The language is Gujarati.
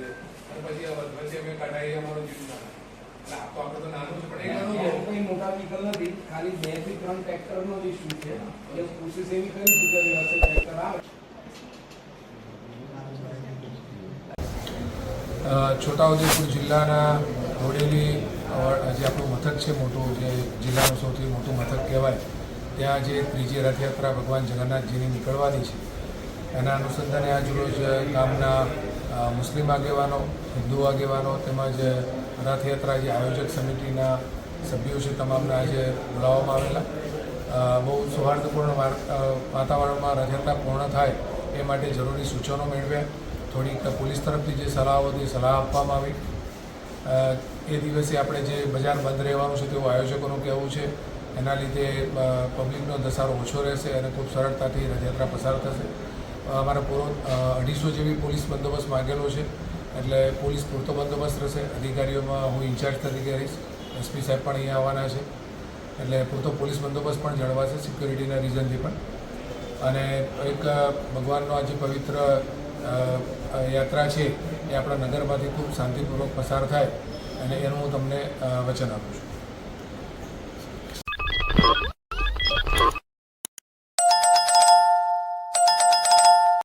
છે. અને પછી વચ્ચે અમે કઢાઈ અમારું જીવન લાભ આપણે તો નાનું છે પણ એ મોટા વિકલ નથી. ખાલી બેથી ત્રણ ટ્રેક્ટરનો જ ઇસ્યુ છે. એ કોશિશ એવી કરીશું કે ટ્રેક્ટર આવે. છોટાઉદેપુર જિલ્લાના મોડેલી જે આપણું મથક છે મોટું જે જિલ્લાનું સૌથી મોટું મથક કહેવાય ત્યાં જે ત્રીજી રથયાત્રા ભગવાન જગન્નાથજીની નીકળવાની છે. એના અનુસંધાને આજરોજ ગામના મુસ્લિમ આગેવાનો, હિન્દુ આગેવાનો, તેમજ રથયાત્રા જે આયોજક સમિતિના સભ્યો છે, તમામને આજે બોલાવવામાં આવેલા. બહુ સૌહાર્દપૂર્ણ વાર- વાતાવરણમાં રથયાત્રા પૂર્ણ થાય એ માટે જરૂરી સૂચનો મેળવ્યા. થોડીક પોલીસ તરફથી જે સલાહો હતી, સલાહ આપવામાં આવી. એ દિવસે આપણે જે બજાર બંધ રહેવાનું છે, તેવું આયોજકોનું કહેવું છે. એના લીધે પબ્લિકનો ધસારો ઓછો રહેશે અને ખૂબ સરળતાથી રથયાત્રા પસાર થશે. અમારા પૂરો અઢીસો જેવી પોલીસ બંદોબસ્ત માગેલો છે. એટલે પોલીસ પૂરતો બંદોબસ્ત રહેશે. અધિકારીઓમાં હું ઇન્ચાર્જ તરીકે રહીશ. એસપી સાહેબ પણ અહીંયા આવવાના છે. એટલે પૂરતો પોલીસ બંદોબસ્ત પણ જળવાશે સિક્યુરિટીના રીઝનથી પણ. અને એક ભગવાનનો આ જે પવિત્ર યાત્રા છે, એ આપણા નગરમાંથી ખૂબ શાંતિપૂર્વક પસાર થાય. અને એનું હું તમને વચન આપું છું.